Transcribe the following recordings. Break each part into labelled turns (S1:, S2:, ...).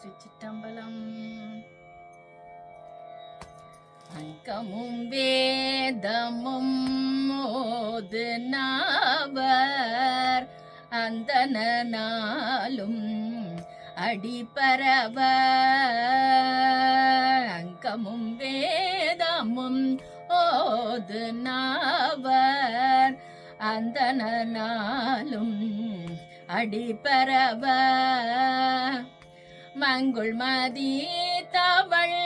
S1: திருச்சிட்டம்பலம் அங்கமும் வேதமும் மோது நாவர் அந்தனாலும் அடிபரவ அங்கமும் வேதமும் ஓது நாவர் அந்தனாலும் அடிபரவ மங்குள் மதி தவள்.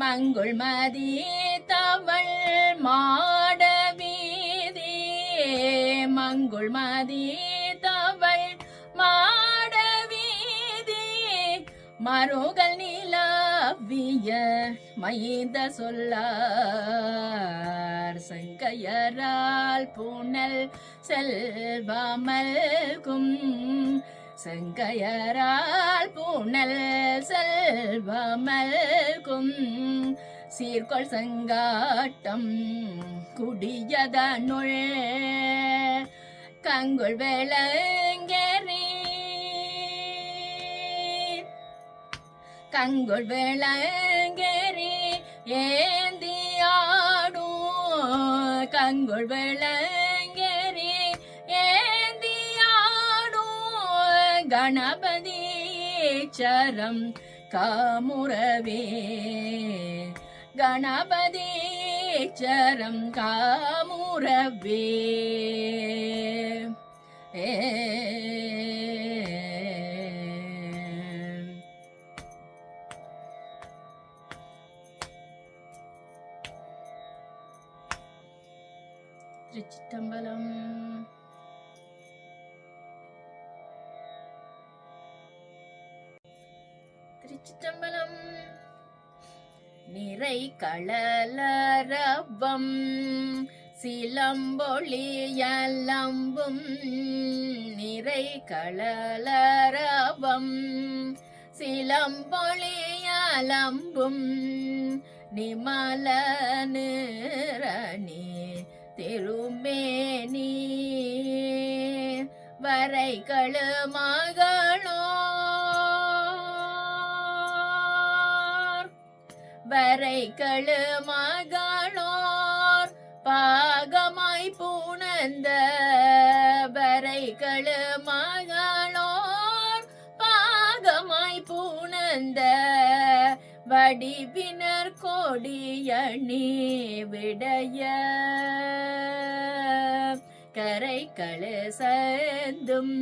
S1: மங்குள் மதி தவள் மாட வீதி. மங்குள் மதி தவள் மாட வீதி. மருகல் நீ கவ்விய மைந்த சொல்லார் செங்கையரால் புனல் செல்வமல்கும் செங்கையரால் புனல் செல்வமல்கும் சீர்கொள் செங்காட்டம் குடியதனுள். கங்குள் விளங்கே கங்குள் வேளங்கேறி ஏந்தியாடும் கங்குள் வேளங்கேறி ஏந்தியாடும் கணபதி சரம் காமுறவே கணபதி சரம் காமுறவே ஏ நிறை களலரவம் சிலம்பொழியலம்பும் நிறை களலரவம் சிலம்பொழியலம்பும் நிமல நிரணி திருமேனி. வரைகளு மகளோர் வரைகளு மகளோர் பாகமாய் பூணந்த வரைகளு மகளோர் பாகமாய் பூணந்த வடிவினர் கோடியணி விடைய கரை சேர்ந்தும்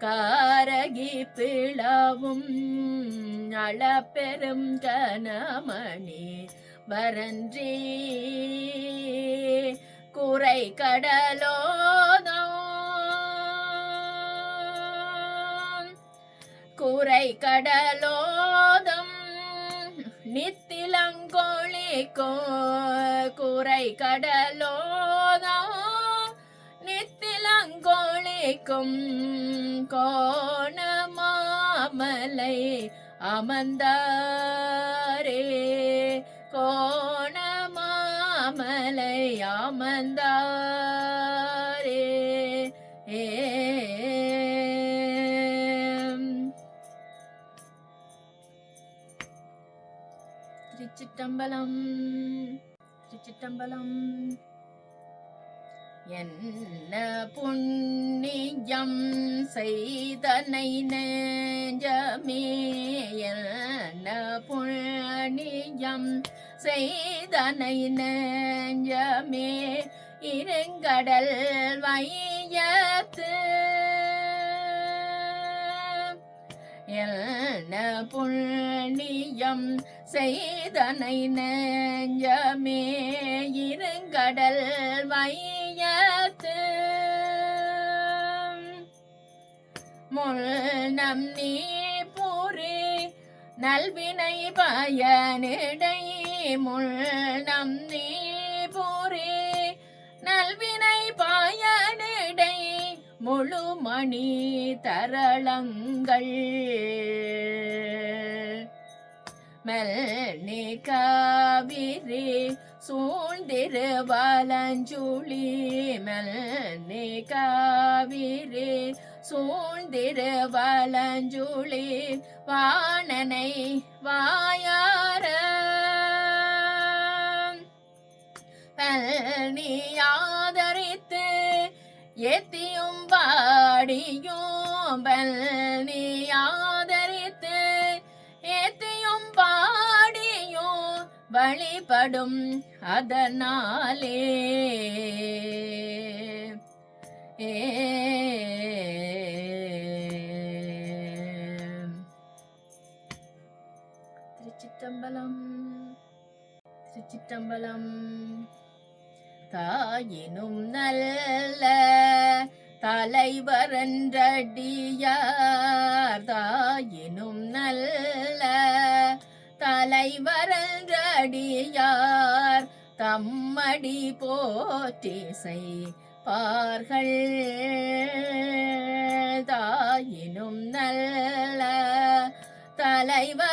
S1: காரகி பிளவும் நள பெரும் கனமணி வரன்றி. குறை கடலோதம் குறை கடலோதம் நித்திலங்கோழிக்கோ குறை கடலோதம் நித்திலங்கோழிக்கும் கோணமாமலை அமர்ந்தாரே. கோணமாமலை அமர்ந்தாரே. ஏ. திருச்சிட்டம்பலம் திருச்சிட்டம்பலம் என்ன புண்ணியம் செய்தனை நெஞ்சமே? என்ன புண்ணியம் செய்தனை நெஞ்சமே? இருங்கடல் வையத்து. என்ன புண்ணியம் செய்தனை நெஞ்சமே? இருங்கடல் வையத்து முள்னம் நீ பூரி நல்வினை பயனிடை. முள்னம் நீ பூரி நல்வினை பயனிடை. முழு மணி தரளங்கள். மெல் நீ காவிரி சூழ்ந்திரு வலஞ்சுழி மெல்னி காவிரே. சூழ்ந்திரு வலஞ்சுழி வாணனை வாயார. நீ ஆதரித்து ஏத்தியும் பாடியும். நீ ஆதரித்து வழிபடும் அதனாலே. திருச்சித்தம்பலம் திருச்சித்தம்பலம் தாயினும் நல்ல தலைவரன்றடியார் தாயினும் நல்ல தலைவரன்றடியார் தம்மடி போற்றிசை பார்கள் தாயினும் நல்ல தலைவரன்றடியார்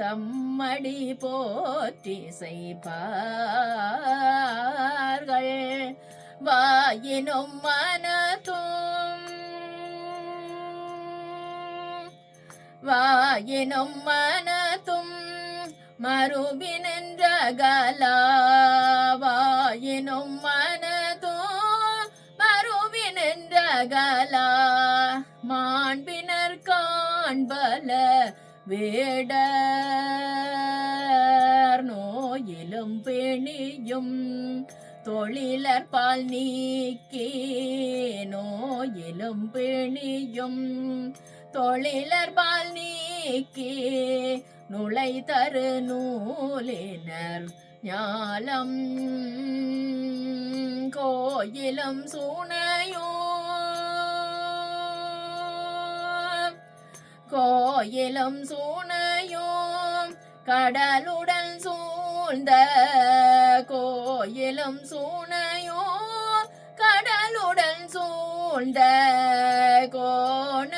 S1: தம்மடி போற்றிசை பார்கள் வாயினும் மனதும் வாயினும் மனத்தும் மறுபினென்றகலா வாயினும் மறுபி நின்றகலா மாண்பினர் காண்பல வேட நோயிலும் பிணியும் தொழிலர் பால் நீக்கி நோயிலும் பிணியும் தொழிலர் பால் நீக்கி நுழை தரு நூலினர் ஞாலம் கோயிலம் சூனையோ கோயிலும் சூனையும் கடலுடன் சூழ்ந்த கோயிலும் சூனையோ கடலுடன் சூழ்ந்த கோண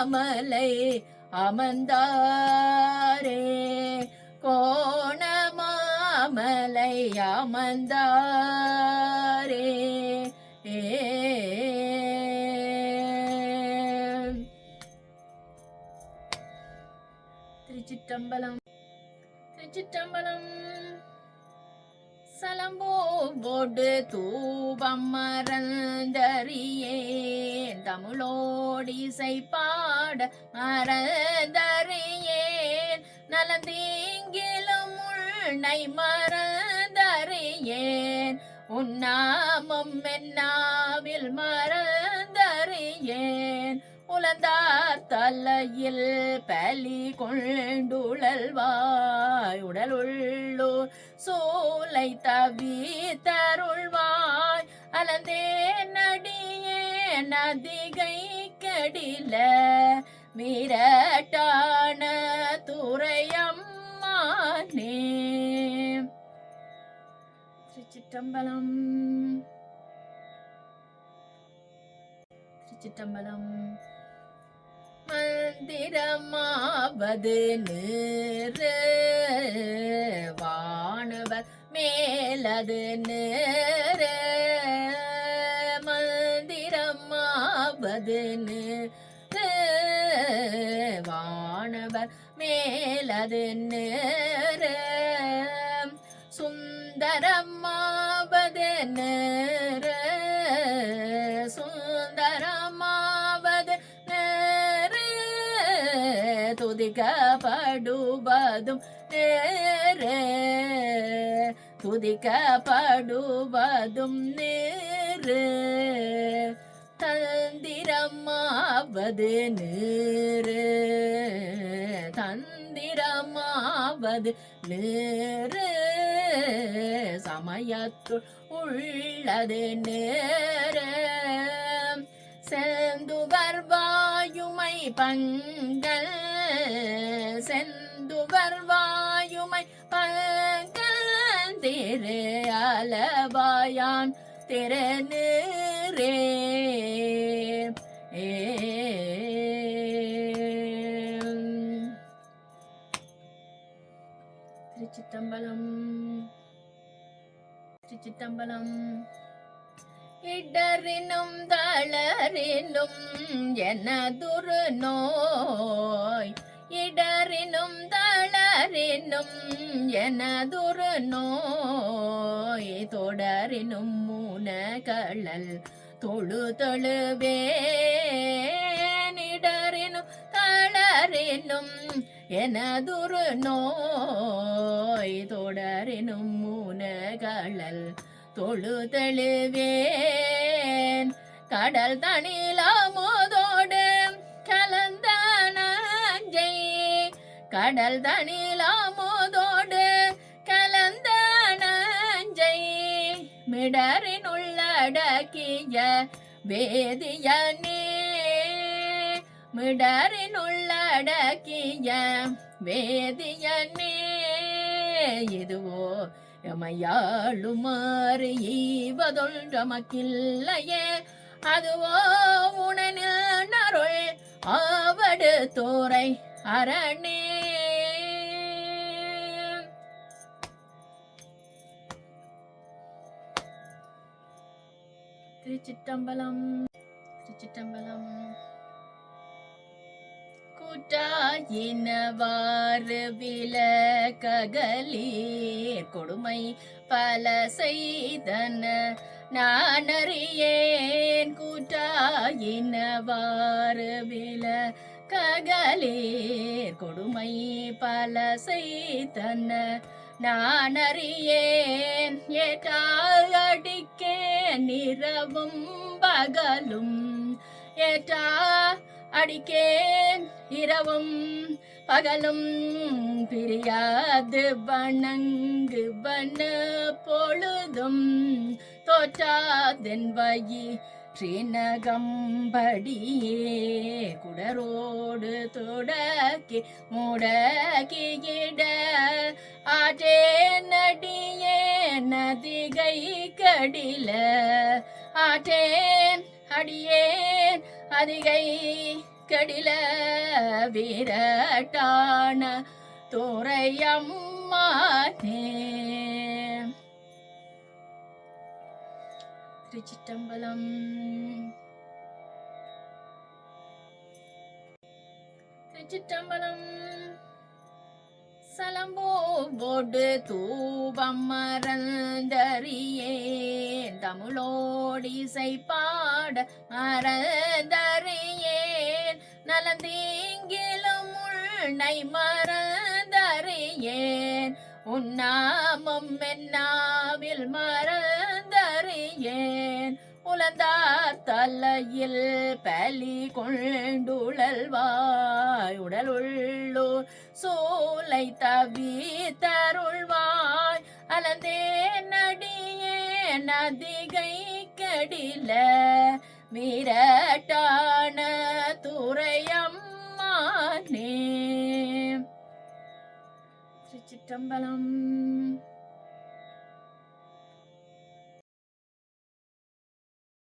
S1: கோணமாமலை அமர்ந்தாரே. கோணமாமலை அமர்ந்தாரே. ஏ. திருச்சிற்றம்பலம். திருச்சிற்றம்பலம். சலம்போடு தூபம் மறந்தறியே. தமிழோடிசை பாட மறந்தறியேன் நலந்தீங்கிலும் உன்னை மறந்தறியேன் உன்னாமம் என்னாவில் மறந்தறியேன் உலந்தா தலையில் பலி கொண்டுழல்வாய். உடல் உள்ளோர் சோலை தவி தருள்வாய். அலந்தே நடியே நதிகை கடில மீரட்டான துறையம்மானே. திருச்சிற்றம்பலம். திருச்சிற்றம்பலம். மந்திரமாவது நிறு வானவர் மேலது நிறு மந்திரமாவது நிறு வானவர் மேலது நிறு சுந்தரமாவது நிறு துதிக்கப்படுவதும் நேரு. துதிக்கப்படுவதும் நேரு. தந்திரமாவது நேரு. தந்திரமாவது நேரு. சமயத்துள் உள்ளது நேரே. செந்துவர் வாயுமை பங்கல் செந்துவர் வாயுமை பங்கல் திரு அளவாயான் திறனே திருச்சித்தம்பலம் திருச்சித்தம்பலம் இடரினும் தளரினும் எனதுரு நோய் இடரினும் தளரினும் எனதுரு நோய் தொடரினும் மூனகளல் தொழு தொழுவேனிடரினும் தளரினும் எனதுரு நோய் தொடரினும் மூனகளல் தொழு தொழுதழுவேன் கடல் தனிலாமோதோடு கடல் தனிலாமோதோடு கலந்த நஞ்சை மிடரின் உள்ளடக்கிய வேதியனே மிடரின் உள்ளடக்கிய வேதியனே இதுவோ எமையாளுமாறு ஈவதொன்றமக்கில்லையே அதுவோ உணனில் நருள் ஆவடு தோரை அரணே. திருச்சிட்டம்பலம் திருச்சிட்டம்பலம் கூட்டாயினவாறு விலகலீர் கொடுமை பல செய்தன நான் அறியேன் கூட்டாயினவாறு விலகலீர் கொடுமை பல செய்தன நான் அறியேன் ஏற்றால் அடிக்கே நிறவும் பகலும். ஏற்றா அடிக்கேன் இரவும். பகலும் பிரியாது வணங்கு வண்ண பொழுதும். தோற்றாதென் வயி கம்படியே குடரோடு தொடக்கி முடக்கியிட. ஆற்றே நடியே நதிகை கடில. ஆற்றேன் அடியேன் அதிகை கடில. வீரட்டான துறையம்மானே திருச்சிட்டம்பலம். திருச்சிட்டம்பலம். சலம்போடு தூபம் மறந்தறியேன் தமிழோடிசை பாட மறந்தறியேன் நலந்தீங்கிலும் உள்னை மறந்தறியேன். உன்னாமம் என்னாவில் மறந்த ஏன் உலந்தார் தலையில் பலி கொண்டுழல்வாய். உடல் உள்ளூர் சூலை தவி தருள்வாய் அலந்தே நடியே நதிகை கடில வீரட்டான துறையம்மானே திருச்சிற்றம்பலம்.